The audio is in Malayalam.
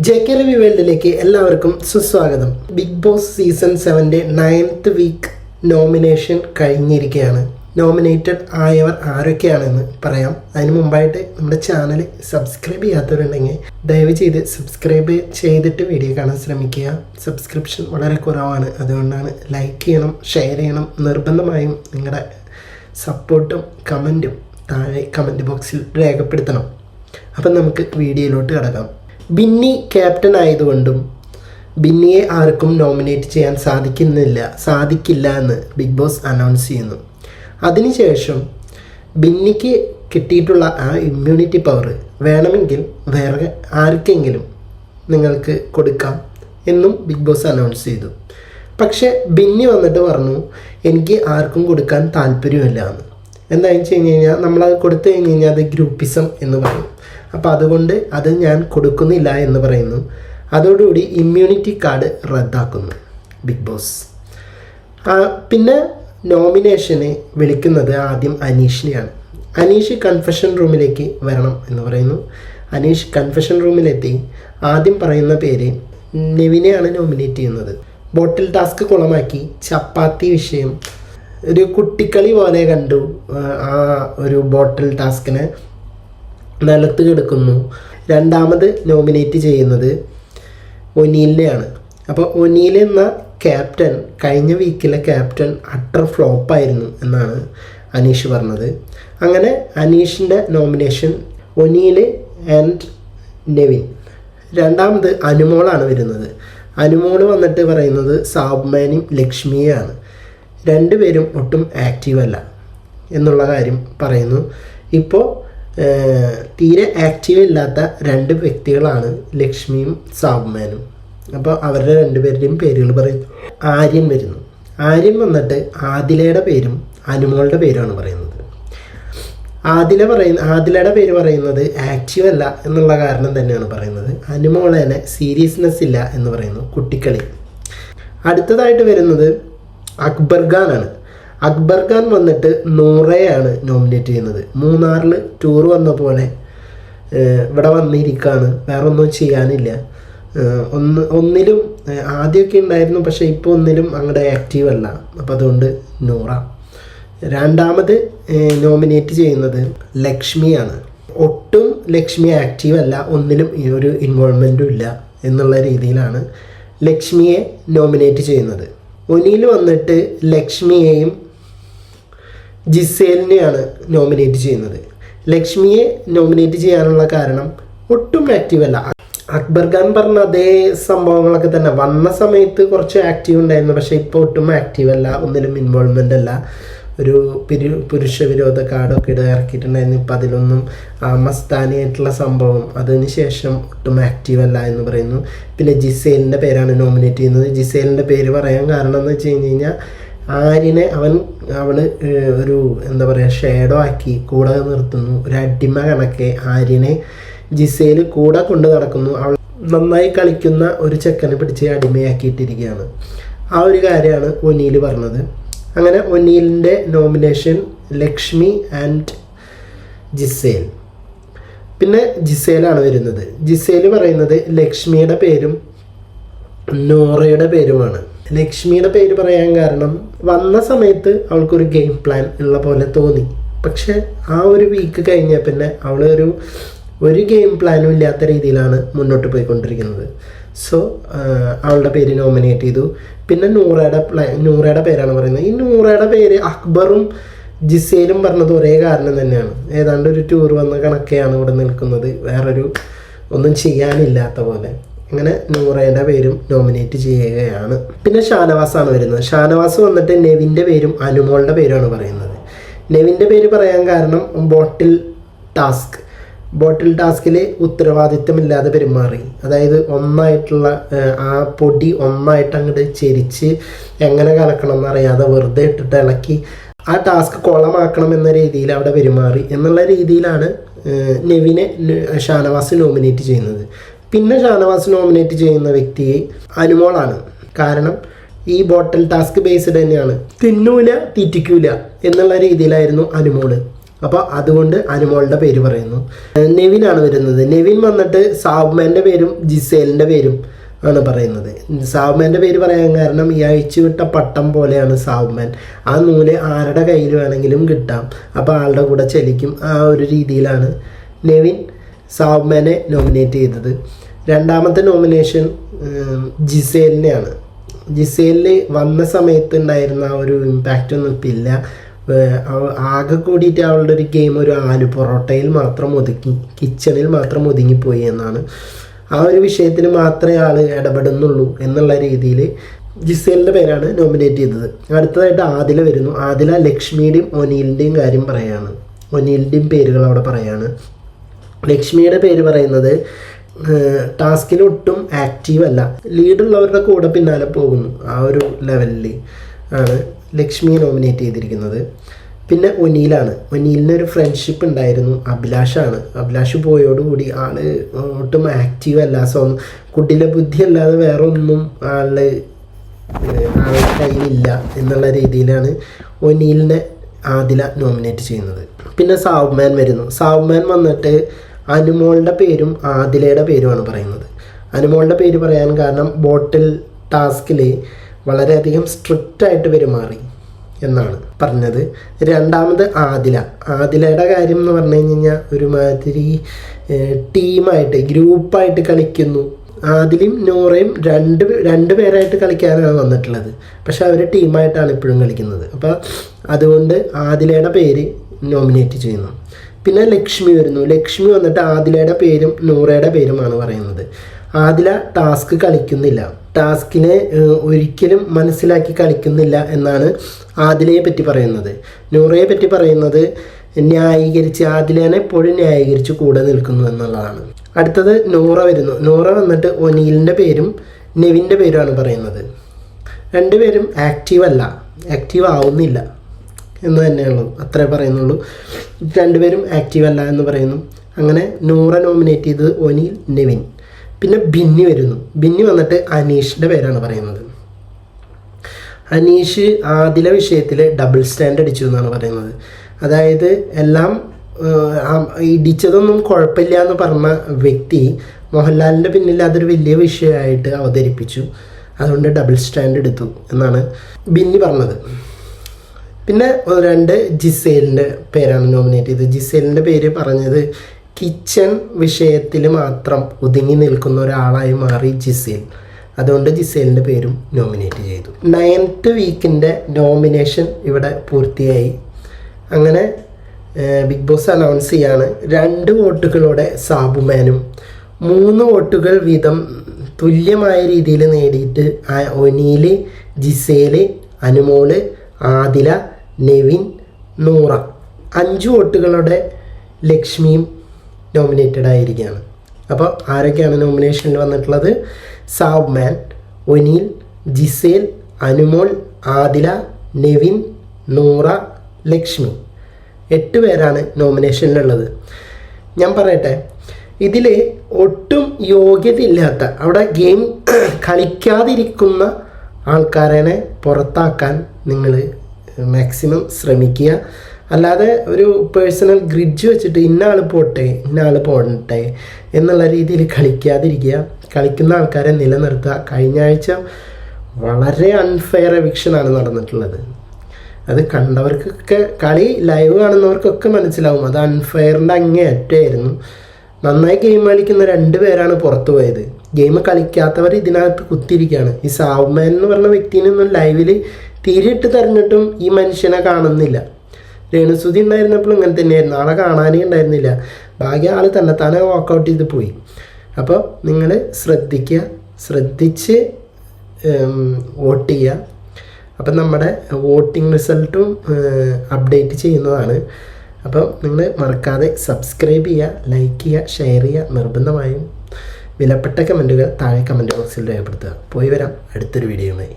ജെ കെ രവി വേൾഡിലേക്ക് എല്ലാവർക്കും സുസ്വാഗതം. ബിഗ് ബോസ് സീസൺ സെവന്റെ നയൻത്ത് വീക്ക് നോമിനേഷൻ കഴിഞ്ഞിരിക്കുകയാണ്. നോമിനേറ്റഡ് ആയവർ ആരൊക്കെയാണെന്ന് പറയാം. അതിന് മുമ്പായിട്ട് നമ്മുടെ ചാനൽ സബ്സ്ക്രൈബ് ചെയ്യാത്തവരുണ്ടെങ്കിൽ ദയവ് ചെയ്ത് സബ്സ്ക്രൈബ് ചെയ്തിട്ട് വീഡിയോ കാണാൻ ശ്രമിക്കുക. സബ്സ്ക്രിപ്ഷൻ വളരെ കുറവാണ്. അതുകൊണ്ടാണ് ലൈക്ക് ചെയ്യണം ഷെയർ ചെയ്യണം. നിർബന്ധമായും നിങ്ങളുടെ സപ്പോർട്ടും കമന്റും താഴെ കമന്റ് ബോക്സിൽ രേഖപ്പെടുത്തണം. അപ്പം നമുക്ക് വീഡിയോയിലോട്ട് കിടക്കാം. ബിന്നി ക്യാപ്റ്റൻ ആയതുകൊണ്ടും ബിന്നിയെ ആർക്കും നോമിനേറ്റ് ചെയ്യാൻ സാധിക്കുന്നില്ല സാധിക്കില്ല എന്ന് ബിഗ് ബോസ് അനൗൺസ് ചെയ്യുന്നു. അതിനുശേഷം ബിന്നിക്ക് കിട്ടിയിട്ടുള്ള ആ ഇമ്മ്യൂണിറ്റി പവർ വേണമെങ്കിൽ വേറെ ആർക്കെങ്കിലും നിങ്ങൾക്ക് കൊടുക്കാം എന്നും ബിഗ് ബോസ് അനൗൺസ് ചെയ്തു. പക്ഷേ ബിന്നി വന്നിട്ട് പറഞ്ഞു എനിക്ക് ആർക്കും കൊടുക്കാൻ താല്പര്യമില്ല എന്ന്. എന്താണെന്ന് വെച്ച് കഴിഞ്ഞ് കഴിഞ്ഞാൽ നമ്മളത് കൊടുത്തു കഴിഞ്ഞ് കഴിഞ്ഞാൽ അത് ഗ്രൂപ്പിസം എന്ന് പറയും. അപ്പോൾ അതുകൊണ്ട് അത് ഞാൻ കൊടുക്കുന്നില്ല എന്ന് പറയുന്നു. അതോടുകൂടി ഇമ്മ്യൂണിറ്റി കാർഡ് റദ്ദാക്കുന്നു. ബിഗ് ബോസ് പിന്നെ നോമിനേഷന് വിളിക്കുന്നത് ആദ്യം അനീഷിനെയാണ്. അനീഷ് കൺഫെഷൻ റൂമിലേക്ക് വരണം എന്ന് പറയുന്നു. അനീഷ് കൺഫെഷൻ റൂമിലെത്തി ആദ്യം പറയുന്ന പേര് നെവിനെയാണ് നോമിനേറ്റ് ചെയ്യുന്നത്. ബോട്ടിൽ ടാസ്ക് കുളമാക്കി ചപ്പാത്തി വിഷയം ഒരു കുട്ടിക്കളി പോലെ കണ്ടു. ആ, ഒരു ബോട്ടിൽ ടാസ്കിനെ നിലത്ത് കിടക്കുന്നു. രണ്ടാമത് നോമിനേറ്റ് ചെയ്യുന്നത് ഒനീലിനെയാണ്. അപ്പോൾ ഒനീൽ എന്ന ക്യാപ്റ്റൻ കഴിഞ്ഞ വീക്കിലെ ക്യാപ്റ്റൻ അട്ടർ ഫ്ലോപ്പായിരുന്നു എന്നാണ് അനീഷ് പറഞ്ഞത്. അങ്ങനെ അനീഷിന്റെ നോമിനേഷൻ ഒനീൽ ആൻഡ് നെവിൻ. രണ്ടാമത് അനുമോളാണ് വരുന്നത്. അനുമോൾ വന്നിട്ട് പറയുന്നത് സാബ്മാനും ലക്ഷ്മിയാണ് രണ്ടുപേരും ഒട്ടും ആക്റ്റീവ് അല്ല എന്നുള്ള കാര്യം പറയുന്നു. ഇപ്പോൾ തീരെ ആക്റ്റീവ് ഇല്ലാത്ത രണ്ട് വ്യക്തികളാണ് ലക്ഷ്മിയും സാബ്മാനും. അപ്പോൾ അവരുടെ രണ്ടുപേരുടെയും പേരുകൾ പറയുന്നു. ആര്യൻ വരുന്നു. ആര്യൻ വന്നിട്ട് ആദിലയുടെ പേരും അനുമോളുടെ പേരുമാണ് പറയുന്നത്. ആദില പറയുന്ന ആദിലയുടെ പേര് പറയുന്നത് ആക്റ്റീവ് അല്ല എന്നുള്ള കാരണം തന്നെയാണ് പറയുന്നത്. അനുമോളേനെ സീരിയസ്നെസ് ഇല്ല എന്ന് പറയുന്നു കുട്ടിക്കളി. അടുത്തതായിട്ട് വരുന്നത് അക്ബർ ഖാനാണ് അക്ബർ ഖാൻ വന്നിട്ട് നൂറയാണ് നോമിനേറ്റ് ചെയ്യുന്നത്. മൂന്നാറിൽ ടൂർ വന്ന പോലെ ഇവിടെ വന്നിരിക്കുകയാണ് വേറെ ഒന്നും ചെയ്യാനില്ല ഒന്ന് ഒന്നിലും ആദ്യമൊക്കെ ഉണ്ടായിരുന്നു പക്ഷേ ഇപ്പോൾ ഒന്നിലും അങ്ങോട്ട് ആക്റ്റീവ് അല്ല. അപ്പോൾ അതുകൊണ്ട് നൂറ. രണ്ടാമത് നോമിനേറ്റ് ചെയ്യുന്നത് ലക്ഷ്മിയാണ് ഒട്ടും ലക്ഷ്മി ആക്റ്റീവ് അല്ല ഒന്നിലും ഈ ഒരു ഇൻവോൾവ്മെന്റും ഇല്ല എന്നുള്ള രീതിയിലാണ് ലക്ഷ്മിയെ നോമിനേറ്റ് ചെയ്യുന്നത്. ഒനിയിൽ വന്നിട്ട് ലക്ഷ്മിയെയും ജിസേലിനെയാണ് നോമിനേറ്റ് ചെയ്യുന്നത്. ലക്ഷ്മിയെ നോമിനേറ്റ് ചെയ്യാനുള്ള കാരണം ഒട്ടും ആക്റ്റീവ് അല്ല. അക്ബർ ഖാൻ പറഞ്ഞ അതേ സംഭവങ്ങളൊക്കെ തന്നെ. വന്ന സമയത്ത് കുറച്ച് ആക്റ്റീവ് ഉണ്ടായിരുന്നു. പക്ഷേ ഇപ്പോൾ ഒട്ടും ആക്റ്റീവ് അല്ല. ഒന്നിലും ഇൻവോൾവ്മെന്റ് അല്ല. ഒരു പിരു പുരുഷ വിരോധ കാർഡൊക്കെ ഇട ഇറക്കിയിട്ടുണ്ടായിരുന്നു. ഇപ്പം അതിലൊന്നും മസ്താനിയായിട്ടുള്ള സംഭവം അതിന് ശേഷം ഒട്ടും ആക്റ്റീവ് അല്ല എന്ന് പറയുന്നു. പിന്നെ ജിസേലിന്റെ പേരാണ് നോമിനേറ്റ് ചെയ്യുന്നത്. ജിസേലിന്റെ പേര് പറയാൻ കാരണം എന്ന് വെച്ച് കഴിഞ്ഞ് കഴിഞ്ഞാൽ ആര്യനെ അവൻ അവൾ ഒരു എന്താ പറയുക ഷേഡോ ആക്കി കൂടെ നിർത്തുന്നു. ഒരു അടിമ കണക്കെ ആര്യനെ ജിസയിൽ കൂടെ കൊണ്ട് നടക്കുന്നു. അവൾ നന്നായി കളിക്കുന്ന ഒരു ചെക്കനെ പിടിച്ച് അടിമയാക്കിയിട്ടിരിക്കുകയാണ്. ആ ഒരു കാര്യമാണ് ഒനിയിൽ പറഞ്ഞത്. അങ്ങനെ ഒനീലിന്റെ നോമിനേഷൻ ലക്ഷ്മി ആൻഡ് ജിസേൽ. പിന്നെ ജിസേലാണ് വരുന്നത്. ജിസേൽ പറയുന്നത് ലക്ഷ്മിയുടെ പേരും നോറയുടെ പേരുമാണ്. ലക്ഷ്മിയുടെ പേര് പറയാൻ കാരണം വന്ന സമയത്ത് അവൾക്കൊരു ഗെയിം പ്ലാൻ ഉള്ള പോലെ തോന്നി. പക്ഷെ ആ ഒരു വീക്ക് കഴിഞ്ഞ പിന്നെ അവൾ ഒരു ഒരു ഗെയിം പ്ലാനും ഇല്ലാത്ത രീതിയിലാണ് മുന്നോട്ട് പോയിക്കൊണ്ടിരിക്കുന്നത്. സോ അവളുടെ പേര് നോമിനേറ്റ് ചെയ്തു. പിന്നെ നൂറയുടെ പ്ലേ നൂറയുടെ പേരാണ് പറയുന്നത്. ഈ നൂറയുടെ പേര് അക്ബറും ജിസേലും പറഞ്ഞത് ഒരേ കാരണം തന്നെയാണ്. ഏതാണ്ട് ഒരു ടൂർ വന്ന കണക്കെയാണ് ഇവിടെ നിൽക്കുന്നത്. വേറൊരു ഒന്നും ചെയ്യാനില്ലാത്ത പോലെ. അങ്ങനെ നൂറയുടെ പേരും നോമിനേറ്റ് ചെയ്യുകയാണ്. പിന്നെ ഷാനവാസാണ് വരുന്നത്. ഷാനവാസ് വന്നിട്ട് നെവിന്റെ പേരും അനുമോളുടെ പേരുമാണ് പറയുന്നത്. നെവിന്റെ പേര് പറയാൻ കാരണം ബോട്ടിൽ ടാസ്ക് ബോട്ടിൽ ടാസ്കിൽ ഉത്തരവാദിത്വമില്ലാതെ പെരുമാറി. അതായത് ഒന്നായിട്ടുള്ള ആ പൊടി ഒന്നായിട്ട് അങ്ങോട്ട് ചെരിച്ച് എങ്ങനെ കലക്കണം എന്നറിയാതെ വെറുതെ ഇട്ടിട്ട് ഇളക്കി ആ ടാസ്ക് കുളമാക്കണം എന്ന രീതിയിൽ അവിടെ പെരുമാറി. എന്നുള്ള രീതിയിലാണ് നെവിനെ ഷാനവാസ് നോമിനേറ്റ് ചെയ്യുന്നത്. പിന്നെ ഷാനവാസ് നോമിനേറ്റ് ചെയ്യുന്ന വ്യക്തി അനുമോളാണ്. കാരണം ഈ ബോട്ടിൽ ടാസ്ക് ബേസ്ഡ് തന്നെയാണ്. തിന്നൂല തീറ്റിക്കൂല എന്നുള്ള രീതിയിലായിരുന്നു അനുമോൾ. അപ്പോൾ അതുകൊണ്ട് അനുമോളുടെ പേര് പറയുന്നു. നെവിനാണ് വരുന്നത്. നെവിൻ വന്നിട്ട് സാബ്മാന്റെ പേരും ജിസേലിന്റെ പേരും ആണ് പറയുന്നത്. സാബ്മാന്റെ പേര് പറയാൻ കാരണം ഈ അഴിച്ചുവിട്ട പട്ടം പോലെയാണ് സാബ്മാൻ. ആ നൂൽ ആരുടെ കയ്യിൽ വേണമെങ്കിലും കിട്ടാം. അപ്പോൾ ആളുടെ കൂടെ ചലിക്കും. ആ ഒരു രീതിയിലാണ് നെവിൻ സാബ്മാനെ നോമിനേറ്റ് ചെയ്തത്. രണ്ടാമത്തെ നോമിനേഷൻ ജിസേലിനെയാണ്. ജിസേലിൽ വന്ന സമയത്ത് ഉണ്ടായിരുന്ന ആ ഒരു ഇമ്പാക്റ്റ് ഒന്നും ഇപ്പം ഇല്ല. ആകെ കൂടിയിട്ട് അവളുടെ ഒരു ഗെയിം ഒരു ആലു പൊറോട്ടയിൽ മാത്രം ഒതുക്കി കിച്ചണിൽ മാത്രം ഒതുങ്ങിപ്പോയി എന്നാണ്. ആ ഒരു വിഷയത്തിൽ മാത്രമേ ആൾ ഇടപെടുന്നുള്ളൂ എന്നുള്ള രീതിയിൽ ജിസേലിന്റെ പേരാണ് നോമിനേറ്റ് ചെയ്തത്. അടുത്തതായിട്ട് ആദില വരുന്നു. ആദില ലക്ഷ്മിയുടെയും ഒനീലിന്റെയും കാര്യം പറയാണ്. ഒനീലിന്റെയും പേരുകൾ അവിടെ പറയാണ്. ലക്ഷ്മിയുടെ പേര് പറയുന്നത് ടാസ്കിൽ ഒട്ടും ആക്റ്റീവ് അല്ല. ലീഡുള്ളവരുടെ കൂടെ പിന്നാലെ പോകുന്നു. ആ ഒരു ലെവലിൽ ആണ്. ലക്ഷ്മിയെ നോമിനേറ്റ് ചെയ്തിരിക്കുന്നത്. പിന്നെ ഒനീലാണ്. ഒനീലിനൊരു ഫ്രണ്ട്ഷിപ്പ് ഉണ്ടായിരുന്നു. അഭിലാഷാണ്. അഭിലാഷ് പോയോടുകൂടി ആൾ ഒട്ടും ആക്റ്റീവ് അല്ല. സോ കുട്ടിയിലെ ബുദ്ധി അല്ലാതെ വേറെ ഒന്നും ആൾ ആളുടെ കയ്യിലില്ല എന്നുള്ള രീതിയിലാണ് ഒനീലിനെ ആദില നോമിനേറ്റ് ചെയ്യുന്നത്. പിന്നെ സാവുമാൻ വരുന്നു. സാവുമാൻ വന്നിട്ട് അനുമോളുടെ പേരും ആദിലയുടെ പേരുമാണ് പറയുന്നത്. അനുമോളുടെ പേര് പറയാൻ കാരണം ബോട്ടിൽ ടാസ്കിൽ വളരെയധികം സ്ട്രിക്റ്റ് ആയിട്ട് പെരുമാറി എന്നാണ് പറഞ്ഞത്. രണ്ടാമത് ആദില. ആദിലയുടെ കാര്യം എന്ന് പറഞ്ഞു കഴിഞ്ഞാൽ ഒരുമാതിരി ടീമായിട്ട് ഗ്രൂപ്പായിട്ട് കളിക്കുന്നു. ആദിലും നൂറയും രണ്ട് രണ്ട് പേരായിട്ട് കളിക്കാനാണ് വന്നിട്ടുള്ളത്. പക്ഷെ അവർ ടീമായിട്ടാണ് ഇപ്പോഴും കളിക്കുന്നത്. അപ്പോൾ അതുകൊണ്ട് ആദിലയുടെ പേര് നോമിനേറ്റ് ചെയ്യുന്നു. പിന്നെ ലക്ഷ്മി വരുന്നു. ലക്ഷ്മി വന്നിട്ട് ആദിലയുടെ പേരും നൂറയുടെ പേരുമാണ് പറയുന്നത്. ആദില ടാസ്ക് കളിക്കുന്നില്ല. ടാസ്കിനെ ഒരിക്കലും മനസ്സിലാക്കി കളിക്കുന്നില്ല എന്നാണ് ആദിലയെ പറ്റി പറയുന്നത്. നൂറയെ പറ്റി പറയുന്നത് ന്യായീകരിച്ച് ആദിലേനെ എപ്പോഴും ന്യായീകരിച്ച് കൂടെ നിൽക്കുന്നു എന്നുള്ളതാണ്. അടുത്തത് നൂറ വരുന്നു. നൂറ വന്നിട്ട് ഒനീലിന്റെ പേരും നെവിന്റെ പേരുമാണ് പറയുന്നത്. രണ്ടുപേരും ആക്റ്റീവ് അല്ല. ആക്റ്റീവ് ആവുന്നില്ല എന്ന് തന്നെയുള്ളൂ അത്രേ പറയുന്നുള്ളൂ. രണ്ടുപേരും ആക്റ്റീവ് അല്ല എന്ന് പറയുന്നു. അങ്ങനെ നൂറ നോമിനേറ്റ് ചെയ്തത് ഒനീൽ നെവിൻ. പിന്നെ ബിന്നി വരുന്നു. ബിന്നി വന്നിട്ട് അനീഷിന്റെ പേരാണ് പറയുന്നത്. അനീഷ് ആദില വിഷയത്തിൽ ഡബിൾ സ്റ്റാൻഡ് അടിച്ചു എന്നാണ് പറയുന്നത്. അതായത് എല്ലാം ഇടിച്ചതൊന്നും കുഴപ്പമില്ല എന്ന് പറഞ്ഞ വ്യക്തി മോഹൻലാലിന്റെ പിന്നിൽ അതൊരു വലിയ വിഷയമായിട്ട് അവതരിപ്പിച്ചു. അതുകൊണ്ട് ഡബിൾ സ്റ്റാൻഡ് എടുത്തു എന്നാണ് ബിന്നി പറഞ്ഞത്. പിന്നെ രണ്ട് ജിസേലിന്റെ പേരാണ് നോമിനേറ്റ് ചെയ്തത്. ജിസേലിന്റെ പേര് പറഞ്ഞത് കിച്ചൺ വിഷയത്തിൽ മാത്രം ഒതുങ്ങി നിൽക്കുന്ന ഒരാളായി മാറി ജിസേൽ. അതുകൊണ്ട് ജിസേലിന്റെ പേരും നോമിനേറ്റ് ചെയ്തു. നയൻത്ത് വീക്കിന്റെ നോമിനേഷൻ ഇവിടെ പൂർത്തിയായി. അങ്ങനെ ബിഗ് ബോസ് അനൗൺസ് ചെയ്യാണ്. രണ്ട് വോട്ടുകളോടെ സാബുമാനും മൂന്ന് വോട്ടുകൾ വീതം തുല്യമായ രീതിയിൽ നേടിയിട്ട് ആ ഒനീൽ ജിസേൽ അനുമോൾ ആദില നെവിൻ നൂറ. അഞ്ച് വോട്ടുകളുടെ ലക്ഷ്മിയും നോമിനേറ്റഡ് ആയിരിക്കുകയാണ്. അപ്പോൾ ആരൊക്കെയാണ് നോമിനേഷനിൽ വന്നിട്ടുള്ളത്? സാബ്മാൻ ഒനീൽ ജിസേൽ അനുമോൾ ആദില നെവിൻ നൂറ ലക്ഷ്മി. എട്ട് പേരാണ് നോമിനേഷനിലുള്ളത് ഞാൻ പറയട്ടെ ഇതിൽ ഒട്ടും യോഗ്യത ഇല്ലാത്ത അവിടെ ഗെയിം കളിക്കാതിരിക്കുന്ന ആൾക്കാരെ പുറത്താക്കാൻ നിങ്ങൾ മാക്സിമം ശ്രമിക്കുക. അല്ലാതെ ഒരു പേഴ്സണൽ ഗ്രിഡ്ജ് വെച്ചിട്ട് ഇന്ന ആൾ പോട്ടെ ഇന്ന ആൾ പോടട്ടെ എന്നുള്ള രീതിയിൽ കളിക്കാതിരിക്കുക. കളിക്കുന്ന ആൾക്കാരെ നിലനിർത്തുക. കഴിഞ്ഞ ആഴ്ച വളരെ അൺഫെയർ എവിക്ഷനാണ് നടന്നിട്ടുള്ളത്. അത് കണ്ടവർക്കൊക്കെ കളി ലൈവ് കാണുന്നവർക്കൊക്കെ മനസ്സിലാവും. അത് അൺഫെയറിന്റെ അങ്ങേയറ്റമായിരുന്നു. നന്നായി ഗെയിം കളിക്കുന്ന രണ്ട് പേരാണ് പുറത്തു പോയത്. ഗെയിം കളിക്കാത്തവർ ഇതിനകത്ത് കുത്തിയിരിക്കുകയാണ്. ഈ സാവുമാൻ എന്ന് പറഞ്ഞ വ്യക്തിനൊന്നും ലൈവിൽ തിരിയിട്ട് തെരഞ്ഞിട്ടും ഈ മനുഷ്യനെ കാണുന്നില്ല. രേണുസുതി ഉണ്ടായിരുന്നപ്പോഴും ഇങ്ങനെ തന്നെയായിരുന്നു. ആളെ കാണാനേ ഉണ്ടായിരുന്നില്ല. ഭാഗ്യ ആൾ തന്നെത്താനെ വാക്കൗട്ട് ചെയ്ത് പോയി. അപ്പോൾ നിങ്ങൾ ശ്രദ്ധിക്കുക ശ്രദ്ധിച്ച് വോട്ട് ചെയ്യുക. അപ്പം നമ്മുടെ വോട്ടിംഗ് റിസൾട്ടും അപ്ഡേറ്റ് ചെയ്യുന്നതാണ്. അപ്പം നിങ്ങൾ മറക്കാതെ സബ്സ്ക്രൈബ് ചെയ്യുക ലൈക്ക് ചെയ്യുക ഷെയർ ചെയ്യുക. നിർബന്ധമായും വിലപ്പെട്ട കമന്റുകൾ താഴെ കമന്റ് ബോക്സിൽ രേഖപ്പെടുത്തുക. പോയി വരാം. അടുത്തൊരു വീഡിയോയുമായി